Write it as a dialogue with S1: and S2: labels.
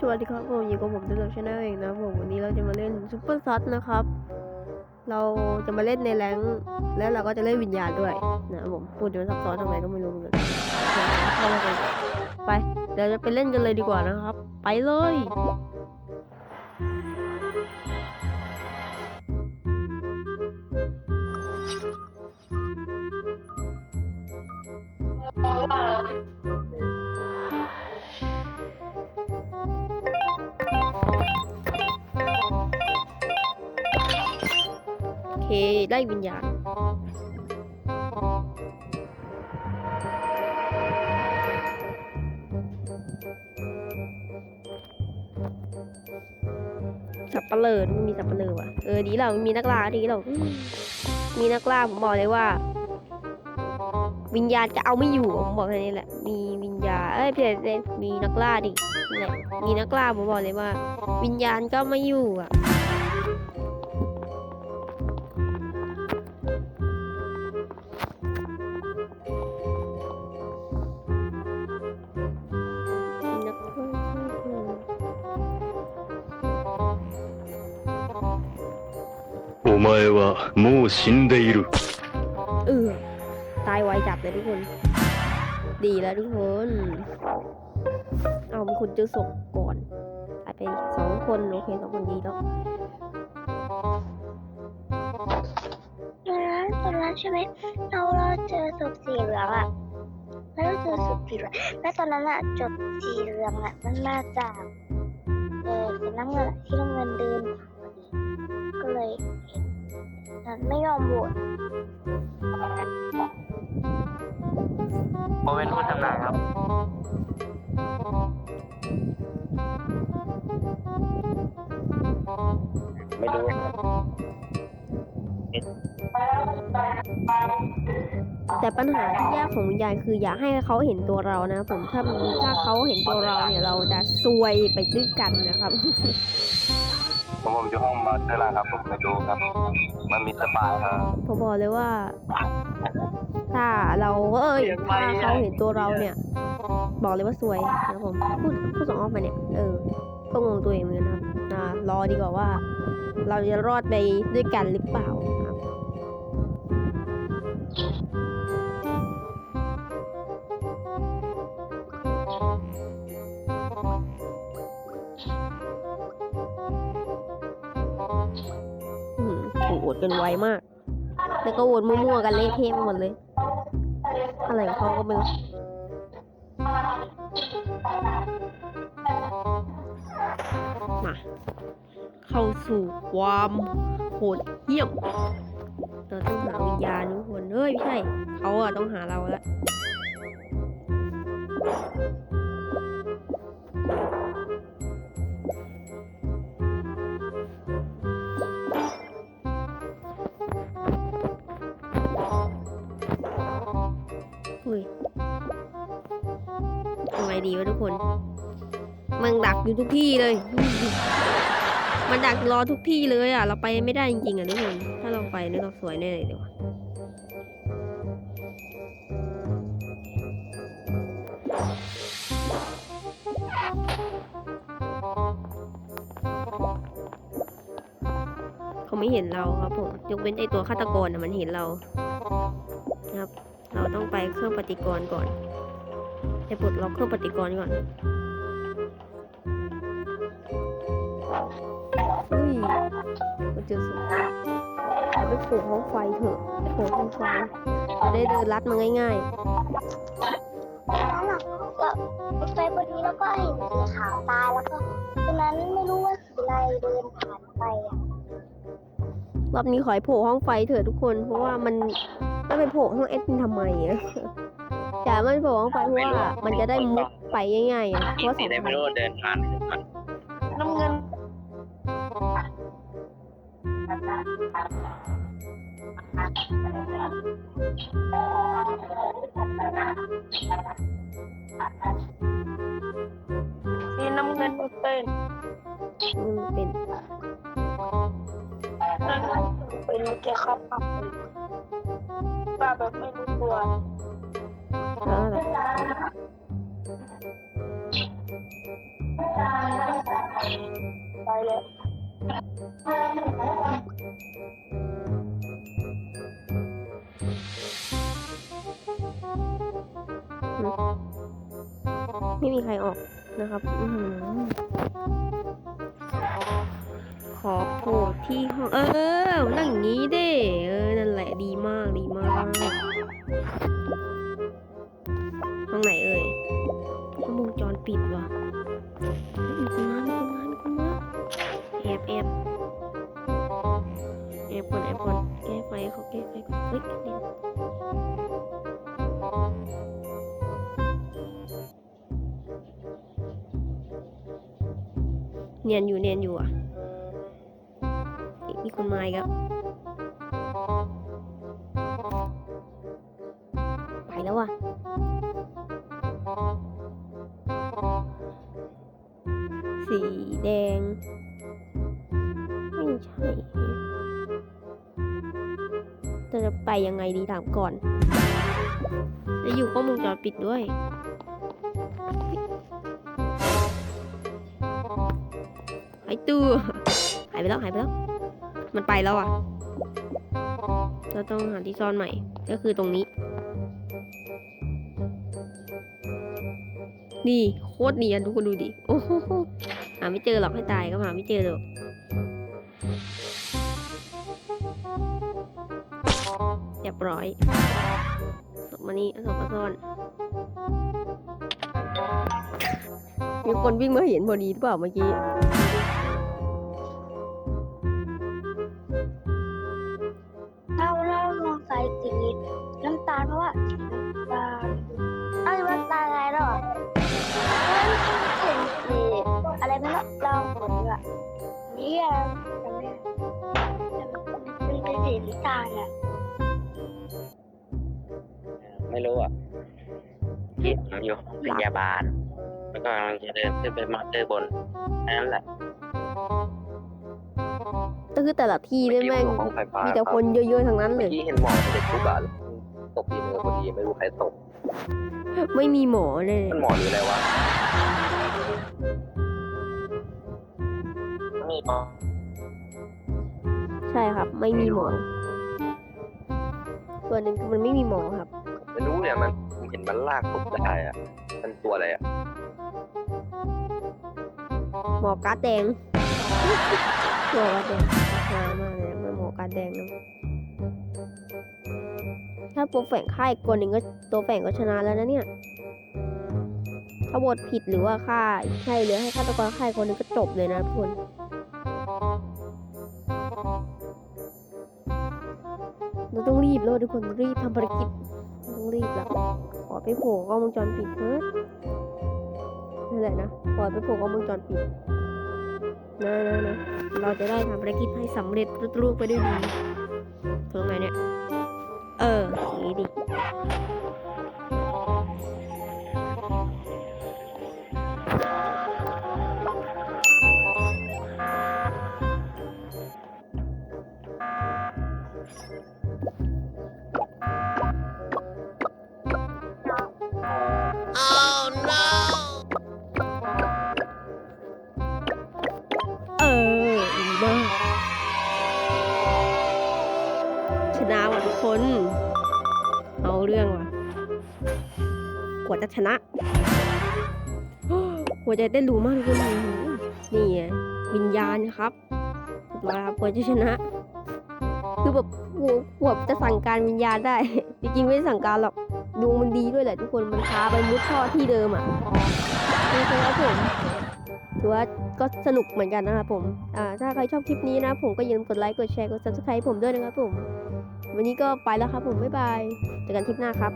S1: สวัสดีครับผมอยู่กับผมตลชาแนลเองนะผมวันนี้เราจะมาเล่นซุปเปอร์ซัดนะครับ เราจะมาเล่นในแรงและเราก็จะเล่นวิญญาณด้วยนะผมพูดจนซับซ้อนทำไมก็ไม่รู้เหมือนกันเข้ามากันไปเดี๋ยวจะไปเล่นกันเลยดีกว่านะครับ ไปเลย ได้วิญญาณสับปะเลอไม่มีสับปะเลอว่ะ เออ ดีเรามีนักล่าดีเรามีนักล่าผมบอกเลยว่า วิญญาณจะเอาไม่อยู่ผมบอกแค่นี้แหละ มีวิญญาณเอ้ยเพื่อนมีนักล่าดิแหละมีนักล่าผมบอกเลยว่า วิญญาณก็ไม่อยู่อะ
S2: 前はもう死んでいる。
S1: เออตายไวจับเลยทุกคน ดีแล้วทุกคน เอามีคนเจอศพก่อนตายไปสองคน โอเคสองคนดีแล้ว
S3: ตอนนั้นตอนนั้นใช่ไหมเราเราเจอศพสีเหลืองอะแล้วเราเจอศพสีเหลืองแล้วตอนนั้นอะจบสีเหลืองอะมันมาจากเออสีน้ำเงินอะที่น้ำเงินเดินผ่านพอดีก็เลยเห็น แต่ไม่ยอมโหวต
S4: ผมเป็นผู้ชำนาญครับ ไม่รู้ครับ
S1: แต่ปัญหาที่ยากของวิญญาณคืออยากให้เขาเห็นตัวเรานะผมถ้าถ้าเขาเห็นตัวเราเนี่ยเราจะซวยไปด้วยกันนะครับ
S4: ผมผมอยู่ห้องมาสเตอร์ลาครับผมไม่รู้ครับ มันมีสปายครับ
S1: ผมบอกเลยว่า ถ้าเราเอ้ยถ้าเขาเห็นตัวเราเนี่ย บอกเลยว่าสวยนะครับผมพูดพูดสองออกไปเนี่ยเออก็งงตัวเองเหมือนกันนะครับอ่ารอดีกว่าว่า เราจะรอดไปด้วยกันหรือเปล่า วตกันไวมาก แล้วก็โหวตมั่วๆกันเละเทะไปหมดเลย อะไรของเขาก็ไม่รู้มาเข้าสู่ความโหดเหี้ยมเราต้องหาวิญญาณทุกคนเฮ้ยไม่ใช่ เขาอะต้องหาเราแล้ว อุ้ยทำไงดีวะทุกคน มันดักอยู่ทุกที่เลย มันดักรอทุกที่เลยอะ เราไปไม่ได้จริงๆอะทุกคน ถ้าเราไปเนี่ยเราสวยแน่เลยเดี๋ยวะเขาไม่เห็นเราครับผม ยกเว้นไอตัวฆาตกรน่ะมันเห็นเรา ไปเครื่องปฏิกรณ์ก่อนไปปลดล็อกเครื่องปฏิกรณ์ก่อนเฮ้ยมันเจอสุดไปปลูกห้องไฟเถอะไปปลูกห้องไฟจะได้เดินลัดมาง่าย
S3: แล้วหลังเราไปพอดีแล้วก็เห็นสีขาวตายแล้วก็ตอนนั้นไม่รู้ว่าสีอะไรเดินผ่านไปอะ
S1: ๆรอบนี้ขอให้โผล่ห้องไฟเถอะทุกคน เพราะว่ามัน ไม่ไปโผล่ห้องเอสทำไมอะอย่ามันโผล่ห้องไฟเพราะว่ามันจะได้มุดไปง่ายๆอะเพราะว่าส
S4: สี
S1: อง
S4: ได้
S1: ทา
S4: ไม่
S1: ง
S4: รู้เดินผ่านผ่าน
S3: น้ำเงิน
S5: สีน้ำเงินมันเป็น
S1: มันเป็น
S5: เป็นเมื่อกี้ครับปับป้า แบบไม่รู้ตัว
S1: แล้วอะไร
S5: ไปเลย
S1: ไม่มีใครออกนะครับ อื้อหือ ขอโผล่ที่ห้องเออนั่งอย่างนี้เด้เออนั่นแหละดีมากดีมาก ห้องไหนเอ่ยกล้องวงจรปิดว่ะเฮ้ยมีคนมามีคนมามีคนมาแอบแอบแอบก่อนแอบก่อนแก้ไฟเขาแก้ไฟก่อนเฮ้ยเดี๋ยวเนียนอยู่เนียนอยู่อะ อีกแล้วไปแล้วอะสีแดง ไม่ใช่แต่จะไปยังไงดีถามก่อน จะอยู่กล้องจรปิดด้วยหายตัวหายไปแล้วหายไปแล้ว มันไปแล้วอะ เราต้องหาที่ซ่อนใหม่ ก็คือตรงนี้ นี่โคตรเนียนทุกคนดูดิ โอ้โห หาไม่เจอหรอกให้ตายก็หาไม่เจอหรอกเรียบร้อยศพมานี่เอาศพมาซ่อน มีคนวิ่งมาเห็นพอดีหรือเปล่าเมื่อกี้
S3: เป็นสีน้ำตาลอะ
S6: ไม่รู้อะที่ผมอยู่ห้องพยาบาล แล้วก็กำลังจะเดินขึ้นไปมอเตอร์บนแค่นั้นแหละ
S1: ก็คือแต่ละที่เนี่ยแม่ง
S4: ของไฟฟ้า
S1: มีแต่คนเยอะๆทั้งนั้นเล
S4: เมื่อย กี้เห็นหมอเด็กทุกบาทตกทีมือพอดีไม่รู้ใครตก
S1: ไม่มีหมอเลย
S4: มันหมอหรืออะไรวะ
S6: มีหมอ
S1: ใช่ครับ ไม่มีหมอ ส่วนหนึ่งคือมันไม่มีหมอครับ
S4: ไม่รู้เนี่ยมันเห็นมันลากตกได้อะมันตัวอะไรอะ
S1: หมอการ์ดแดง หมอการ์ดแดงหามากเลยมันหมอการ์ดแดงนะถ้าตัวแฝงค่ายคนหนึ่งก็ตัวแฝงก็ชนะแล้วนะเนี่ยถ้าบทผิดหรือว่าฆ่าใช่หรือให้ฆาตกรฆ่าอีกคนหนึงก็จบเลยนะทุกคน ต้องรีบแล้วทุกคนรีบทำภารกิจต้องรีบแล้วขอไปโผล่กล้องวงจรปิดเถอะนั่นแหละนะขอไปโผล่กล้องวงจรปิดนะนะนะเราจะได้ทำภารกิจให้สำเร็จรุ่ลูกไปด้วยดีตรงไหนเนี่ย เอออย่างนี้ดิ ว่าจะชนะหัวใจเต้นรู้มากทุกคนนี่ไงวิญญาณครับเรียบร้อยครับกว่าจะชนะ คือแบบหัวหัวจะสั่งการวิญญาณได้ จริงๆไม่ได้สั่งการหรอกดวงมันดีด้วยแหละทุกคนมันพาไปมุดท่อที่เดิมอะนี่ครับผมถือว่าก็สนุกเหมือนกันนะครับผมอ่าถ้าใครชอบคลิปนี้นะ ผมก็อย่าลืมกดไลค์กดแชร์กด subscribe ผมด้วยนะครับผม วันนี้ก็ไปแล้วครับผม บ๊ายบายเจอกันคลิปหน้าครับ